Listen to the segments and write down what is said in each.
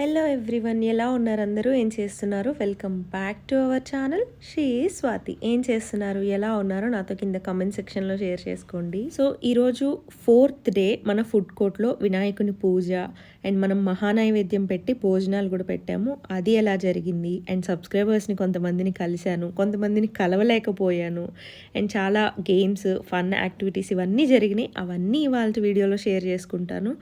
Hello everyone ఎలా ఉన్నారు అందరూ? ఏం చేస్తున్నారు? Welcome back to our channel she Swathi ఏం చేస్తున్నారు? ఎలా ఉన్నారో నాతో కింద కమెంట్ సెక్షన్లో షేర్ చేసుకోండి. సో ఈరోజు ఫోర్త్ డే మన ఫుడ్ కోర్ట్లో వినాయకుని పూజ అండ్ మనం మహానైవేద్యం పెట్టి భోజనాలు కూడా పెట్టాము. అది ఎలా జరిగింది? అండ్ సబ్స్క్రైబర్స్ని కొంతమందిని కలిశాను. కొంతమందిని కలవలేకపోయాను. అండ్ చాలా గేమ్స్ ఫన్ యాక్టివిటీస్ ఇవన్నీ జరిగినాయి. అవన్నీ ఇవాళ వీడియోలో షేర్ చేసుకుంటాను.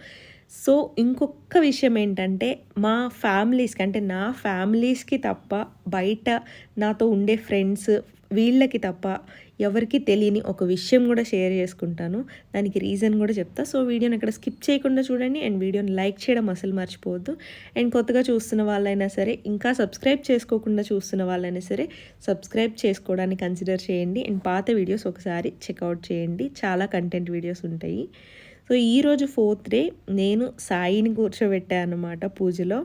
సో ఇంకొక విషయం ఏంటంటే మా ఫ్యామిలీస్కి అంటే నా ఫ్యామిలీస్కి తప్ప బయట నాతో ఉండే ఫ్రెండ్స్ వీళ్ళకి తప్ప ఎవరికి తెలియని ఒక విషయం కూడా షేర్ చేసుకుంటాను. దానికి రీజన్ కూడా చెప్తా. సో వీడియోని అక్కడ స్కిప్ చేయకుండా చూడండి. అండ్ వీడియోని లైక్ చేయడం అసలు మర్చిపోవద్దు. అండ్ కొత్తగా చూస్తున్న వాళ్ళైనా సరే ఇంకా సబ్స్క్రైబ్ చేసుకోకుండా చూస్తున్న వాళ్ళైనా సరే సబ్స్క్రైబ్ చేసుకోవడానికి కన్సిడర్ చేయండి. అండ్ పాత వీడియోస్ ఒకసారి చెక్అవుట్ చేయండి. చాలా కంటెంట్ వీడియోస్ ఉంటాయి. సో ఈరోజు ఫోర్త్ డే నేను సాయిని కూర్చోబెట్టాను అనమాట పూజలో.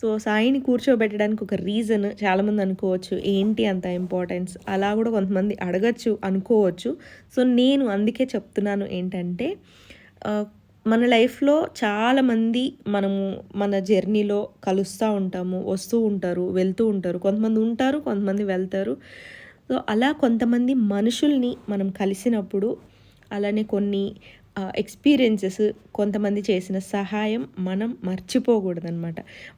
సో సాయిని కూర్చోబెట్టడానికి ఒక రీజన్ చాలామంది అనుకోవచ్చు. ఏంటి అంత ఇంపార్టెన్స్? అలా కూడా కొంతమంది అడగచ్చు అనుకోవచ్చు. సో నేను అందుకే చెప్తున్నాను ఏంటంటే మన లైఫ్లో చాలామంది మనము మన జర్నీలో కలుస్తూ ఉంటాము వస్తూ ఉంటారు వెళ్తూ ఉంటారు. కొంతమంది ఉంటారు కొంతమంది వెళ్తారు. సో అలా కొంతమంది మనుషుల్ని మనం కలిసినప్పుడు అలానే కొన్ని ఎక్స్పీరియన్సెస్ కొంతమంది చేసిన సహాయం మనం మర్చిపోకూడదనమాట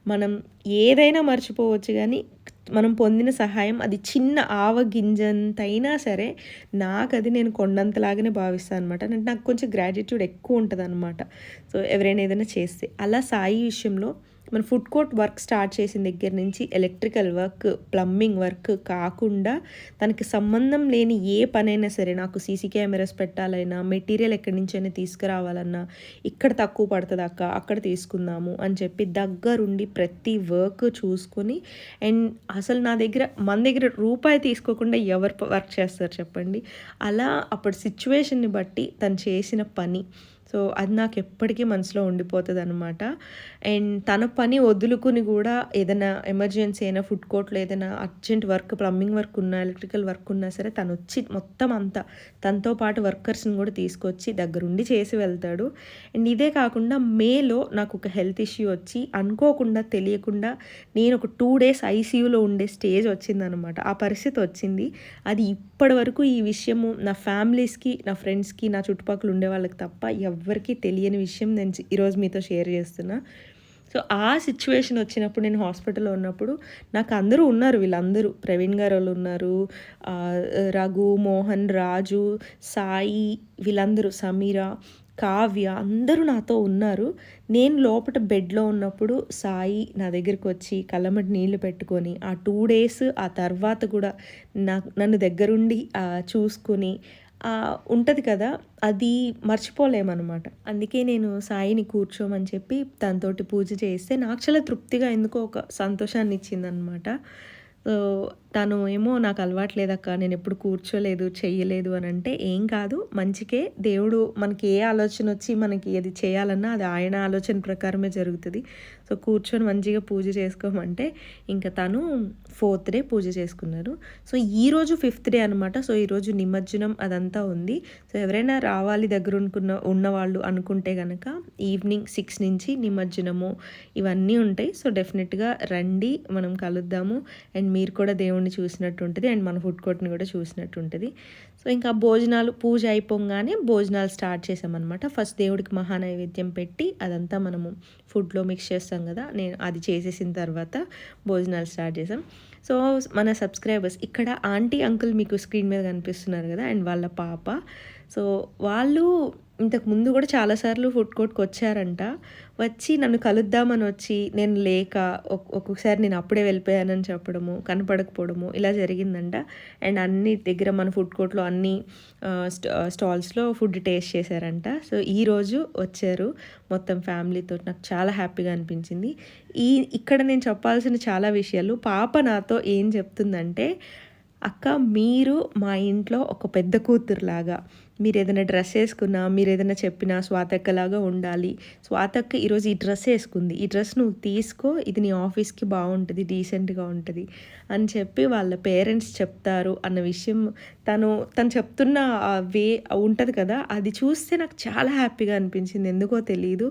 మనం ఏదైనా మర్చిపోవచ్చు కానీ మనం పొందిన సహాయం అది చిన్న ఆవగింజంతైనా సరే నాకు అది నేను కొండంతలాగానే భావిస్తాను అనమాట అంటే నాకు కొంచెం గ్రాటిట్యూడ్ ఎక్కువ ఉంటుంది అనమాట సో ఎవరైనా ఏదైనా చేస్తే. అలా సాయి విషయంలో మన ఫుడ్ కోర్ట్ వర్క్ స్టార్ట్ చేసిన దగ్గర నుంచి ఎలక్ట్రికల్ వర్క్ ప్లంబింగ్ వర్క్ కాకుండా తనకి సంబంధం లేని ఏ పనైనా సరే నాకు సీసీ కెమెరాస్ పెట్టాలైనా మెటీరియల్ ఎక్కడి నుంచైనా తీసుకురావాలన్నా ఇక్కడ తక్కువ పడుతుంది అక్క అక్కడ తీసుకుందాము అని చెప్పి దగ్గరుండి ప్రతి వర్క్ చూసుకొని అండ్ అసలు నా దగ్గర మన దగ్గర రూపాయి తీసుకోకుండా ఎవరు వర్క్ చేస్తారు చెప్పండి? అలా అప్పటి సిచ్యువేషన్ని బట్టి తను చేసిన పని. సో అది నాకు ఎప్పటికీ మనసులో ఉండిపోతుంది అనమాట అండ్ తన పని వదులుకుని కూడా ఏదైనా ఎమర్జెన్సీ అయినా ఫుడ్ కోర్ట్లో ఏదైనా అర్జెంట్ వర్క్ ప్లంబింగ్ వర్క్ ఉన్నా ఎలక్ట్రికల్ వర్క్ ఉన్నా సరే తను వచ్చి మొత్తం అంతా తనతో పాటు వర్కర్స్ని కూడా తీసుకొచ్చి దగ్గరుండి చేసి వెళ్తాడు. అండ్ ఇదే కాకుండా మేలో నాకు ఒక హెల్త్ ఇష్యూ వచ్చి అనుకోకుండా తెలియకుండా నేను ఒక టూ డేస్ ఐసీయూలో ఉండే స్టేజ్ వచ్చిందనమాట ఆ పరిస్థితి వచ్చింది. అది ఇప్పటి వరకు ఈ విషయము నా ఫ్యామిలీస్కి నా ఫ్రెండ్స్కి నా చుట్టుపక్కల ఉండే వాళ్ళకి తప్ప ఎవ్వరికీ తెలియని విషయం నేను ఈరోజు మీతో షేర్ చేస్తున్నా. సో ఆ సిచ్యువేషన్ వచ్చినప్పుడు నేను హాస్పిటల్లో ఉన్నప్పుడు నాకు అందరూ ఉన్నారు వీళ్ళందరూ. ప్రవీణ్ గారు వాళ్ళు ఉన్నారు రఘు మోహన్ రాజు సాయి వీళ్ళందరూ సమీర కావ్య అందరూ నాతో ఉన్నారు. నేను లోపల బెడ్లో ఉన్నప్పుడు సాయి నా దగ్గరికి వచ్చి కళ్ళమటి నీళ్ళు పెట్టుకొని ఆ టూ డేస్ ఆ తర్వాత కూడా నా నన్ను దగ్గరుండి చూసుకొని ఉంటుంది కదా అది మర్చిపోలేమన్నమాట. అందుకే నేను సాయిని కూర్చోమని చెప్పి తనతోటి పూజ చేస్తే నాకు చాలా తృప్తిగా ఎందుకో ఒక సంతోషాన్ని ఇచ్చిందనమాట సో తను ఏమో నాకు అలవాట్లేదక్క నేను ఎప్పుడు కూర్చోలేదు చెయ్యలేదు అని అంటే ఏం కాదు. మంచికే దేవుడు మనకి ఏ ఆలోచన వచ్చి మనకి అది చేయాలన్నా అది ఆయన ఆలోచన ప్రకారమే జరుగుతుంది. సో కూర్చొని మంచిగా పూజ చేసుకోమంటే ఇంకా తను ఫోర్త్ డే పూజ చేసుకున్నారు. సో ఈరోజు ఫిఫ్త్ డే అనమాట సో ఈరోజు నిమజ్జనం అదంతా ఉంది. సో ఎవరైనా రావాలి దగ్గర అనుకున్న ఉన్నవాళ్ళు అనుకుంటే కనుక ఈవినింగ్ సిక్స్ నుంచి నిమజ్జనము ఇవన్నీ ఉంటాయి. సో డెఫినెట్గా రండి మనం కలుద్దాము. అండ్ మీరు కూడా దేవుడు దేవుణ్ణి చూసినట్టు ఉంటుంది అండ్ మన ఫుడ్ కోర్ట్ని కూడా చూసినట్టు ఉంటుంది సో ఇంకా భోజనాలు పూజ అయిపోగానే భోజనాలు స్టార్ట్ చేసామన్నమాట ఫస్ట్ దేవుడికి మహానైవేద్యం పెట్టి అదంతా మనము ఫుడ్లో మిక్స్ చేస్తాం కదా నేను అది చేసేసిన తర్వాత భోజనాలు స్టార్ట్ చేసాం సో మన సబ్స్క్రైబర్స్ ఇక్కడ ఆంటీ అంకుల్ మీకు స్క్రీన్ మీద కనిపిస్తున్నారు కదా అండ్ వాళ్ళ పాప. సో వాళ్ళు ఇంతకు ముందు కూడా చాలాసార్లు ఫుడ్ కోర్ట్కి వచ్చారంట. వచ్చి నన్ను కలుద్దామని వచ్చి నేను లేక ఒక్కొక్కసారి నేను అప్పుడే వెళ్ళిపోయానని చెప్పడము కనపడకపోవడము ఇలా జరిగిందంట. అండ్ అన్ని దగ్గర మన ఫుడ్ కోర్ట్లో అన్ని స్టాల్స్లో ఫుడ్ టేస్ట్ చేశారంట. సో ఈరోజు వచ్చారు మొత్తం ఫ్యామిలీతో. నాకు చాలా హ్యాపీగా అనిపించింది. ఈ ఇక్కడ నేను చెప్పాల్సిన చాలా విషయాలు పాప నాతో ఏం చెప్తుందంటే అక్క మీరు మా ఇంట్లో ఒక పెద్ద కూతురులాగా. మీరు ఏదైనా డ్రెస్ వేసుకున్నా మీరు ఏదైనా చెప్పినా స్వాతక్కలాగా ఉండాలి. స్వాతక్క ఈరోజు ఈ డ్రెస్ వేసుకుంది. ఈ డ్రెస్ నువ్వు తీసుకో ఇది నీ ఆఫీస్కి బాగుంటుంది డీసెంట్గా ఉంటుంది అని చెప్పి వాళ్ళ పేరెంట్స్ చెప్తారు అన్న విషయం తను తను చెప్తున్న వే ఉంటుంది కదా అది చూస్తే నాకు చాలా హ్యాపీగా అనిపించింది. ఎందుకో తెలియదు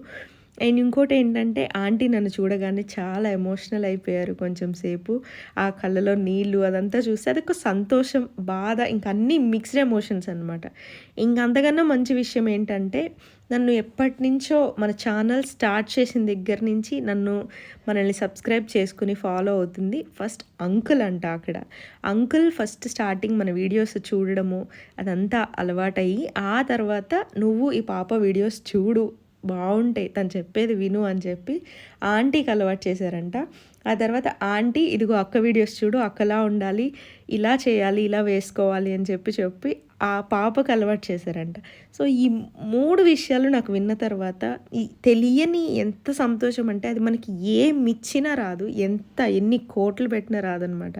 అండ్ ఇంకోటి ఏంటంటే ఆంటీ నన్ను చూడగానే చాలా ఎమోషనల్ అయిపోయారు కొంచెం సేపు. ఆ కళ్ళలో నీళ్ళు అదంతా చూస్తే అది ఒక సంతోషం బాధ ఇంకా అన్నీ మిక్స్డ్ ఎమోషన్స్ అనమాట ఇంక అంతకన్నా మంచి విషయం ఏంటంటే నన్ను ఎప్పటి నుంచో మన ఛానల్ స్టార్ట్ చేసిన దగ్గర నుంచి నన్ను మనల్ని సబ్స్క్రైబ్ చేసుకుని ఫాలో అవుతుంది. ఫస్ట్ అంకుల్ అంట అక్కడ. అంకుల్ ఫస్ట్ స్టార్టింగ్ మన వీడియోస్ చూడడము అదంతా అలవాటయ్యి ఆ తర్వాత నువ్వు ఈ పాప వీడియోస్ చూడు బాగుంటాయి. తను చెప్పేది విను అని చెప్పి ఆంటీకి అలవాటు చేశారంట. ఆ తర్వాత ఆంటీ ఇదిగో అక్క వీడియోస్ చూడు అక్కలా ఉండాలి ఇలా చేయాలి ఇలా వేసుకోవాలి అని చెప్పి చెప్పి ఆ పాపకు అలవాటు చేశారంట. సో ఈ మూడు విషయాలు నాకు విన్న తర్వాత ఈ తెలియని ఎంత సంతోషం అంటే అది మనకి ఏం ఇచ్చినా రాదు ఎంత ఎన్ని కోట్లు పెట్టినా రాదనమాట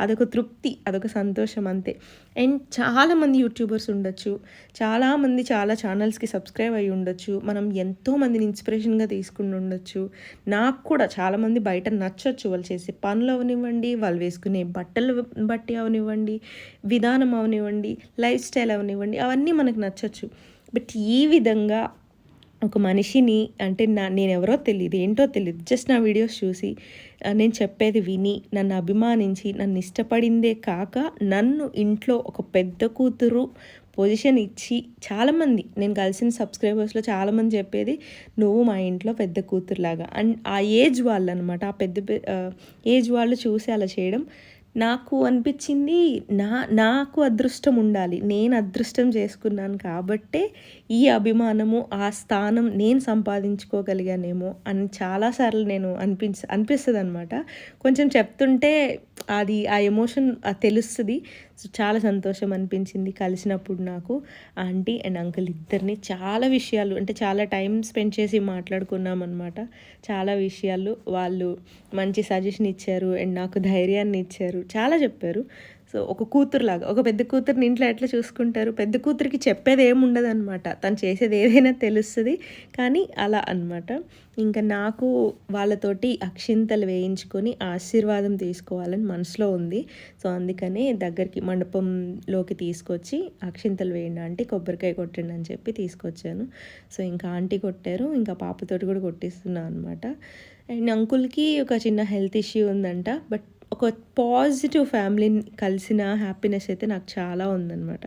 అదొక తృప్తి అదొక సంతోషం అంతే. అండ్ చాలామంది యూట్యూబర్స్ ఉండొచ్చు చాలామంది చాలా ఛానల్స్కి సబ్స్క్రైబ్ అయ్యి ఉండొచ్చు మనం ఎంతో మందిని ఇన్స్పిరేషన్గా తీసుకుని ఉండొచ్చు. నాకు కూడా చాలామంది బయట నచ్చొచ్చు వాళ్ళు చేసే పనులు అవనివ్వండి వాళ్ళు వేసుకునే బట్టలు బట్టి అవనివ్వండి విధానం అవనివ్వండి లైఫ్ స్టైల్ అవనివ్వండి అవన్నీ మనకు నచ్చచ్చు. బట్ ఈ విధంగా ఒక మనిషిని అంటే నా నేను ఎవరో తెలియదు ఏంటో తెలియదు జస్ట్ నా వీడియోస్ చూసి నేను చెప్పేది విని నన్ను అభిమానించి నన్ను ఇష్టపడిందే కాక నన్ను ఇంట్లో ఒక పెద్ద కూతురు పొజిషన్ ఇచ్చి చాలామంది నేను కలిసిన సబ్స్క్రైబర్స్లో చాలామంది చెప్పేది నువ్వు మా ఇంట్లో పెద్ద కూతురులాగా. అండ్ ఆ ఏజ్ వాళ్ళు అనమాట ఆ పెద్ద ఏజ్ వాళ్ళు చూసి అలా చేయడం నాకు అనిపించింది నా నాకు అదృష్టం ఉండాలి. నేను అదృష్టం చేసుకున్నాను కాబట్టే ఈ అభిమానము ఆ స్థానం నేను సంపాదించుకోగలిగానేమో అని చాలాసార్లు నేను అనిపించ అనిపిస్తుంది అనమాట కొంచెం చెప్తుంటే అది ఆ ఎమోషన్ తెలుస్తుంది. సో చాలా సంతోషం అనిపించింది కలిసినప్పుడు నాకు. ఆంటీ అండ్ అంకుల్ ఇద్దరిని చాలా విషయాలు అంటే చాలా టైం స్పెండ్ చేసి మాట్లాడుకున్నాం అనమాట చాలా విషయాలు వాళ్ళు మంచి సజెషన్ ఇచ్చారు అండ్ నాకు ధైర్యాన్ని ఇచ్చారు. చాలా చెప్పారు. సో ఒక కూతురులాగా ఒక పెద్ద కూతురుని ఇంట్లో ఎట్లా చూసుకుంటారు? పెద్ద కూతురికి చెప్పేది ఏముండదు అనమాట తను చేసేది ఏదైనా తెలుస్తుంది. కానీ అలా అనమాట ఇంకా నాకు వాళ్ళతోటి అక్షింతలు వేయించుకొని ఆశీర్వాదం తీసుకోవాలని మనసులో ఉంది. సో అందుకనే దగ్గరికి మండపంలోకి తీసుకొచ్చి అక్షింతలు వేయండి ఆంటీ కొబ్బరికాయ కొట్టండి అని చెప్పి తీసుకొచ్చాను. సో ఇంకా ఆంటీ కొట్టారు. ఇంకా పాపతోటి కూడా కొట్టిస్తున్నాను అనమాట అండ్ అంకుల్కి ఒక చిన్న హెల్త్ ఇష్యూ ఉందంట. బట్ ఒక పాజిటివ్ ఫ్యామిలీని కలిసిన హ్యాపీనెస్ అయితే నాకు చాలా ఉందన్నమాట.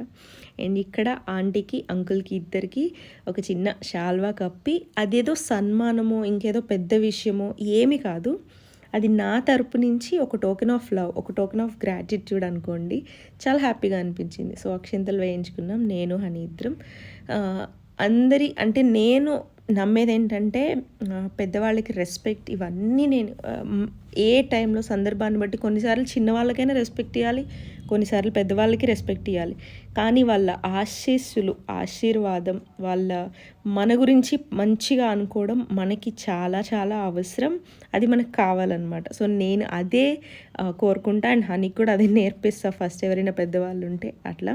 అండ్ ఇక్కడ ఆంటీకి అంకుల్కి ఇద్దరికి ఒక చిన్న షాల్వా కప్పి అదేదో సన్మానమో ఇంకేదో పెద్ద విషయమో ఏమి కాదు. అది నా తరపు నుంచి ఒక టోకెన్ ఆఫ్ లవ్ ఒక టోకెన్ ఆఫ్ గ్రాటిట్యూడ్ అనుకోండి చాలా హ్యాపీగా అనిపించింది. సో అక్షింతలు వేయించుకున్నాం నేను హనీ ఇద్దరం. అందరి అంటే నేను నమ్మేది ఏంటంటే పెద్దవాళ్ళకి రెస్పెక్ట్ ఇవన్నీ నేను ఏ టైంలో సందర్భాన్ని బట్టి కొన్నిసార్లు చిన్నవాళ్ళకైనా రెస్పెక్ట్ ఇవ్వాలి కొన్నిసార్లు పెద్దవాళ్ళకి రెస్పెక్ట్ ఇవ్వాలి కానీ వాళ్ళ ఆశీస్సులు ఆశీర్వాదం వాళ్ళ మన గురించి మంచిగా అనుకోవడం మనకి చాలా చాలా అవసరం. అది మనకు కావాలన్నమాట. సో నేను అదే కోరుకుంటా. అండ్ హనీకి కూడా అదే నేర్పిస్తా. ఫస్ట్ ఎవరైనా పెద్దవాళ్ళు ఉంటే అట్లా.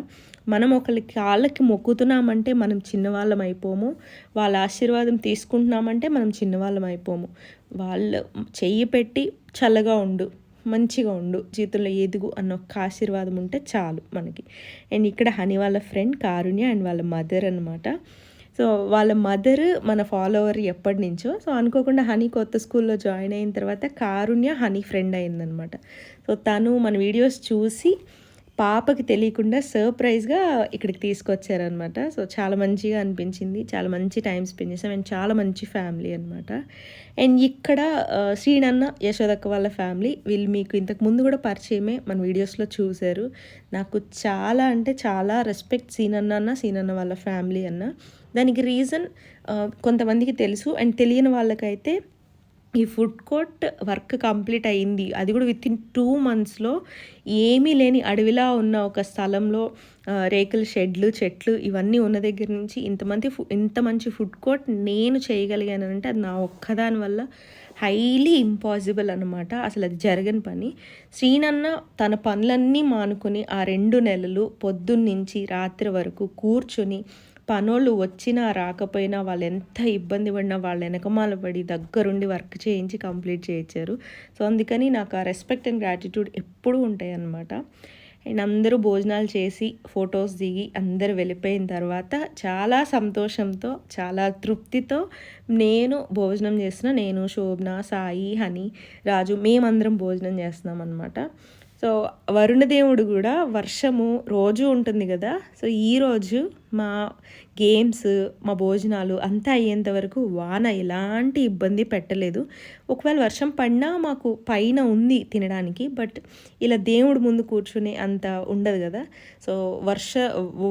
మనం ఒకరికి కాళ్ళకి మొక్కుతున్నామంటే మనం చిన్నవాళ్ళం అయిపోము. వాళ్ళ ఆశీర్వాదం తీసుకుంటున్నామంటే మనం చిన్నవాళ్ళం అయిపోము. వాళ్ళు చెయ్యి పెట్టి చల్లగా ఉండు. మంచిగా ఉండు జీవితంలో ఎదుగు అన్న ఒక ఆశీర్వాదం ఉంటే చాలు మనకి. అండ్ ఇక్కడ హనీ వాళ్ళ ఫ్రెండ్ కారుణ్య అండ్ వాళ్ళ మదర్ అనమాట సో వాళ్ళ మదర్ మన ఫాలోవర్ ఎప్పటి నుంచో. సో అనుకోకుండా హనీ కొత్త స్కూల్లో జాయిన్ అయిన తర్వాత కారుణ్య హనీ ఫ్రెండ్ అయిందనమాట సో తను మన వీడియోస్ చూసి పాపకి తెలియకుండా సర్ప్రైజ్గా ఇక్కడికి తీసుకొచ్చారనమాట సో చాలా మంచిగా అనిపించింది. చాలా మంచి టైం స్పెండ్ చేసాం. అండ్ చాలా మంచి ఫ్యామిలీ అనమాట అండ్ ఇక్కడ శ్రీనన్న యశోదక్క వాళ్ళ ఫ్యామిలీ వీళ్ళు మీకు ఇంతకు ముందు కూడా పరిచయమే మన వీడియోస్లో చూశారు. నాకు చాలా అంటే చాలా రెస్పెక్ట్ సీనన్న అన్న సీనన్న వాళ్ళ ఫ్యామిలీ అన్న. దానికి రీజన్ కొంతమందికి తెలుసు. అండ్ తెలియని వాళ్ళకైతే ఈ ఫుడ్ కోర్ట్ వర్క్ కంప్లీట్ అయింది. అది కూడా విత్ ఇన్ టూ మంత్స్లో ఏమీ లేని అడవిలా ఉన్న ఒక స్థలంలో రేకుల షెడ్లు చెట్లు ఇవన్నీ ఉన్న దగ్గర నుంచి ఇంతమంది ఇంత మంచి ఫుడ్ కోర్ట్ నేను చేయగలిగానంటే అది నా ఒక్కదాని వల్ల హైలీ ఇంపాసిబుల్ అనమాట అసలు అది జరగని పని. శ్రీనన్న తన పనులన్నీ మానుకొని ఆ రెండు నెలలు పొద్దున్నుంచి రాత్రి వరకు కూర్చొని పనోళ్ళు వచ్చినా రాకపోయినా వాళ్ళు ఎంత ఇబ్బంది పడినా వాళ్ళ వెనకమాల పడి దగ్గరుండి వర్క్ చేయించి కంప్లీట్ చేయించారు. సో అందుకని నాకు ఆ రెస్పెక్ట్ అండ్ గ్రాటిట్యూడ్ ఎప్పుడూ ఉంటాయి అన్నమాట అండ్ అందరూ భోజనాలు చేసి ఫొటోస్ దిగి అందరు వెళ్ళిపోయిన తర్వాత చాలా సంతోషంతో చాలా తృప్తితో నేను భోజనం చేసిన నేను శోభన సాయి హని రాజు మేమందరం భోజనం చేస్తున్నాం అనమాట సో వరుణదేవుడు కూడా వర్షము రోజు ఉంటుంది కదా. సో ఈరోజు మా గేమ్స్ మా భోజనాలు అంతా అయ్యేంత వరకు వాన ఎలాంటి ఇబ్బంది పెట్టలేదు. ఒకవేళ వర్షం పడినా మాకు పైన ఉంది తినడానికి బట్ ఇలా దేవుడు ముందు కూర్చునే అంత ఉండదు కదా. సో వర్ష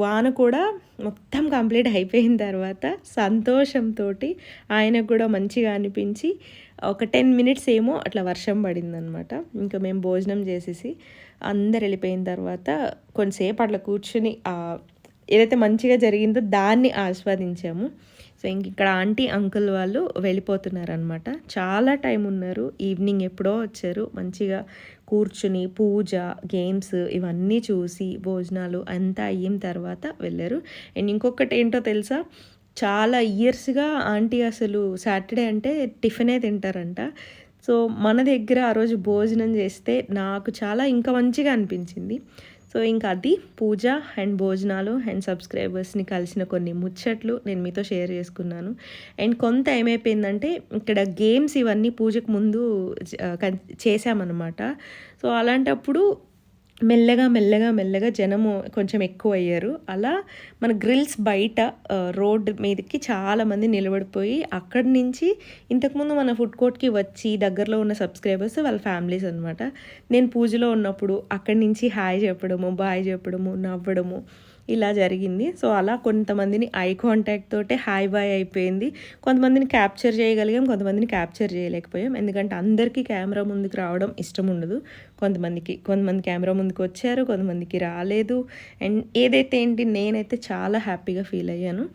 వాన కూడా మొత్తం కంప్లీట్ అయిపోయిన తర్వాత సంతోషంతో ఆయనకు కూడా మంచిగా అనిపించి ఒక టెన్ మినిట్స్ ఏమో అట్లా వర్షం పడిందనమాట. ఇంకా మేము భోజనం చేసేసి అందరు వెళ్ళిపోయిన తర్వాత కొంతసేపు అట్లా కూర్చుని ఏదైతే మంచిగా జరిగిందో దాన్ని ఆస్వాదించాము. సో ఇంక ఇక్కడ ఆంటీ అంకుల్ వాళ్ళు వెళ్ళిపోతున్నారనమాట. చాలా టైం ఉన్నారు. ఈవినింగ్ ఎప్పుడో వచ్చారు. మంచిగా కూర్చుని పూజ గేమ్స్ ఇవన్నీ చూసి భోజనాలు అంతా అయిన తర్వాత వెళ్ళారు. అండ్ ఇంకొకటి ఏంటో తెలుసా? చాలా ఇయర్స్గా ఆంటీ అసలు సాటర్డే అంటే టిఫినే తింటారంట. సో మన దగ్గర ఆ రోజు భోజనం చేస్తే నాకు చాలా ఇంకా మంచిగా అనిపించింది. సో ఇంకా అది పూజ అండ్ భోజనాలు అండ్ సబ్స్క్రైబర్స్ని కలిసిన కొన్ని ముచ్చట్లు నేను మీతో షేర్ చేసుకున్నాను. అండ్ కొంత ఏమైపోయిందంటే ఇక్కడ గేమ్స్ ఇవన్నీ పూజకు ముందు చేశామన్నమాట. సో అలాంటప్పుడు మెల్లగా మెల్లగా మెల్లగా జనము కొంచెం ఎక్కువ అయ్యారు అలా మన గ్రిల్స్ బయట రోడ్ మీదకి చాలామంది నిలబడిపోయి అక్కడి నుంచి ఇంతకుముందు మన ఫుడ్ కోర్ట్కి వచ్చి దగ్గరలో ఉన్న సబ్స్క్రైబర్స్ వాళ్ళ ఫ్యామిలీస్ అనమాట నేను పూజలో ఉన్నప్పుడు అక్కడి నుంచి హాయ్ చెప్పడము బాయ్ చెప్పడము నవ్వడము ఇలా జరిగింది. సో అలా కొంతమందిని ఐ కాంటాక్ట్ తోటే హాయ్ బాయ్ అయిపోయింది. కొంతమందిని క్యాప్చర్ చేయగలిగాం కొంతమందిని క్యాప్చర్ చేయలేకపోయాం. ఎందుకంటే అందరికీ కెమెరా ముందుకు రావడం ఇష్టం ఉండదు. కొంతమందికి కొంతమంది కెమెరా ముందుకు వచ్చారు కొంతమందికి రాలేదు. అండ్ ఏదైతే ఏంటి నేనైతే చాలా హ్యాపీగా ఫీల్ అయ్యాను.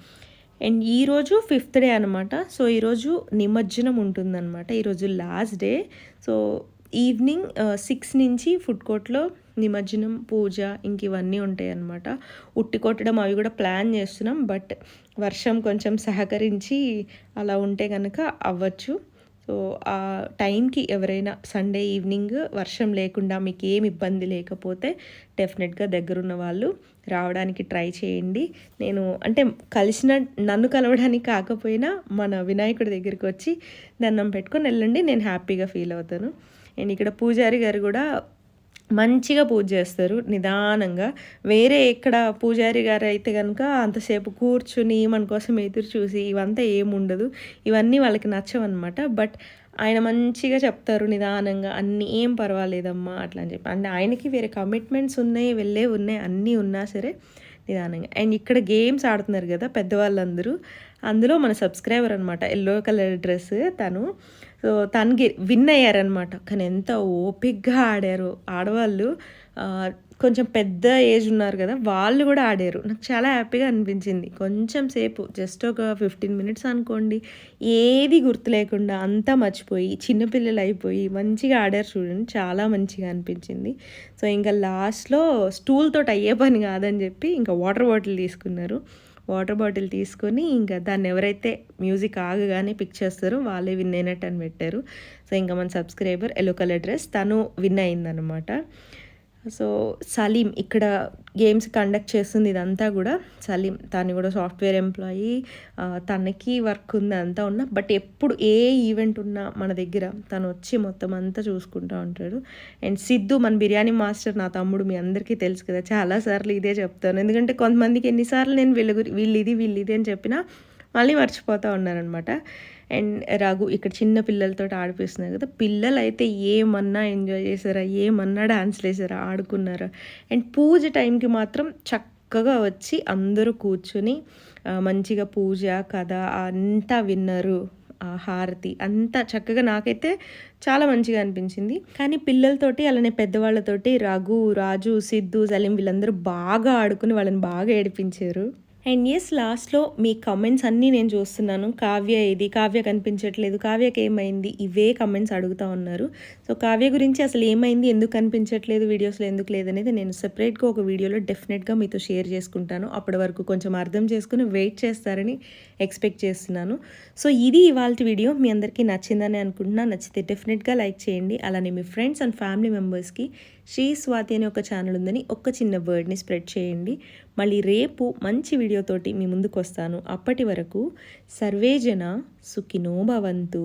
అండ్ ఈరోజు ఫిఫ్త్ డే అనమాట సో ఈరోజు నిమజ్జనం ఉంటుందన్నమాట. ఈరోజు last day. So evening six నుంచి ఫుడ్ కోర్ట్లో నిమజ్జనం పూజ ఇంక ఇవన్నీ ఉంటాయి అన్నమాట ఉట్టి కొట్టడం అవి కూడా ప్లాన్ చేస్తున్నాం. బట్ వర్షం కొంచెం సహకరించి అలా ఉంటే కనుక అవ్వచ్చు. సో ఆ టైంకి ఎవరైనా సండే ఈవినింగ్ వర్షం లేకుండా మీకు ఏం ఇబ్బంది లేకపోతే డెఫినెట్గా దగ్గరున్న వాళ్ళు రావడానికి ట్రై చేయండి. నేను అంటే కలిసిన నన్ను కలవడానికి కాకపోయినా మన వినాయకుడి దగ్గరికి వచ్చి దండం పెట్టుకొని వెళ్ళండి. నేను హ్యాపీగా ఫీల్ అవుతాను. అండ్ ఇక్కడ పూజారి గారు కూడా మంచిగా పూజ చేస్తారు నిదానంగా. వేరే ఎక్కడ పూజారి గారు అయితే కనుక అంతసేపు కూర్చుని మన కోసం ఎదురు చూసి ఇవంతా ఏముండదు. ఇవన్నీ వాళ్ళకి నచ్చవన్నమాట. బట్ ఆయన మంచిగా చెప్తారు నిదానంగా అన్నీ ఏం పర్వాలేదమ్మా అట్లా అని చెప్పి. అంటే ఆయనకి వేరే కమిట్మెంట్స్ ఉన్నాయి వెళ్ళే ఉన్నాయి అన్నీ ఉన్నా సరే నిదానంగా. అండ్ ఇక్కడ గేమ్స్ ఆడుతున్నారు కదా పెద్దవాళ్ళందరూ అందులో మన సబ్స్క్రైబర్ అనమాట ఎల్లో కలర్ డ్రెస్ తను. సో తనకి విన్ అయ్యారనమాట కానీ ఎంత ఓపిక్గా ఆడారు. ఆడవాళ్ళు కొంచెం పెద్ద ఏజ్ ఉన్నారు కదా వాళ్ళు కూడా ఆడారు. నాకు చాలా హ్యాపీగా అనిపించింది. కొంచెం సేపు జస్ట్ ఒక ఫిఫ్టీన్ మినిట్స్ అనుకోండి. ఏది గుర్తు లేకుండా అంతా మర్చిపోయి చిన్నపిల్లలు అయిపోయి మంచిగా ఆడారు చూడండి. చాలా మంచిగా అనిపించింది. సో ఇంకా లాస్ట్లో స్టూల్తో అయ్యే పని కాదని చెప్పి ఇంకా వాటర్ బాటిల్ తీసుకున్నారు. వాటర్ బాటిల్ తీసుకొని ఇంకా దాన్ని ఎవరైతే మ్యూజిక్ ఆగగానే పిక్ చేస్తారో వాళ్ళే విన్ అయినట్టు అని పెట్టారు. సో ఇంకా మన సబ్స్క్రైబర్ ఎల్లో కలర్ డ్రెస్ తను విన్ అయిందనమాట సో సలీం ఇక్కడ గేమ్స్ కండక్ట్ చేస్తుంది ఇదంతా కూడా. సలీం తను కూడా సాఫ్ట్వేర్ ఎంప్లాయీ. తనకి వర్క్ ఉంది అంతా ఉన్నా. బట్ ఎప్పుడు ఏ ఈవెంట్ ఉన్నా మన దగ్గర తను వచ్చి మొత్తం అంతా చూసుకుంటూ ఉంటాడు. అండ్ సిద్ధు మన బిర్యానీ మాస్టర్ నా తమ్ముడు మీ అందరికీ తెలుసు కదా చాలాసార్లు ఇదే చెప్తాను. ఎందుకంటే కొంతమందికి ఎన్నిసార్లు నేను వీళ్ళు వీళ్ళు ఇది వీళ్ళు ఇది అని చెప్పినా మళ్ళీ మర్చిపోతూ ఉన్నారనమాట. అండ్ రఘు ఇక్కడ చిన్న పిల్లలతో ఆడిపిస్తున్నారు కదా. పిల్లలు అయితే ఏమన్నా ఎంజాయ్ చేశారా? ఏమన్నా డాన్స్లు వేసారా ఆడుకున్నారా? అండ్ పూజ టైంకి మాత్రం చక్కగా వచ్చి అందరూ కూర్చుని మంచిగా పూజ కథ అంతా విన్నారు. ఆ హారతి అంతా చక్కగా నాకైతే చాలా మంచిగా అనిపించింది. కానీ పిల్లలతోటి అలానే పెద్దవాళ్ళతోటి రఘు రాజు సిద్ధు సలీం వీళ్ళందరూ బాగా ఆడుకుని వాళ్ళని బాగా ఏడిపించారు. అండ్ ఎస్ లాస్ట్లో మీ కమెంట్స్ అన్నీ నేను చూస్తున్నాను. కావ్య ఇది కావ్య కనిపించట్లేదు. కావ్యకి ఏమైంది? ఇవే కమెంట్స్ అడుగుతూ ఉన్నారు. సో కావ్య గురించి అసలు ఏమైంది? ఎందుకు కనిపించట్లేదు? వీడియోస్లో ఎందుకు లేదనేది నేను సెపరేట్గా ఒక వీడియోలో డెఫినెట్గా మీతో షేర్ చేసుకుంటాను. అప్పటి వరకు కొంచెం అర్థం చేసుకుని వెయిట్ చేస్తారని ఎక్స్పెక్ట్ చేస్తున్నాను. సో ఇది ఇవాళ వీడియో మీ అందరికీ నచ్చిందని అనుకుంటున్నా. నచ్చితే డెఫినెట్గా లైక్ చేయండి. అలానే మీ ఫ్రెండ్స్ అండ్ ఫ్యామిలీ మెంబర్స్కి శ్రీ స్వాతి అనే ఒక ఛానల్ ఉందని ఒక్క చిన్న వర్డ్ని స్ప్రెడ్ చేయండి. మళ్ళీ రేపు మంచి వీడియోతోటి మీ ముందుకు వస్తాను. అప్పటి వరకు సర్వేజన సుఖినో భవంతు.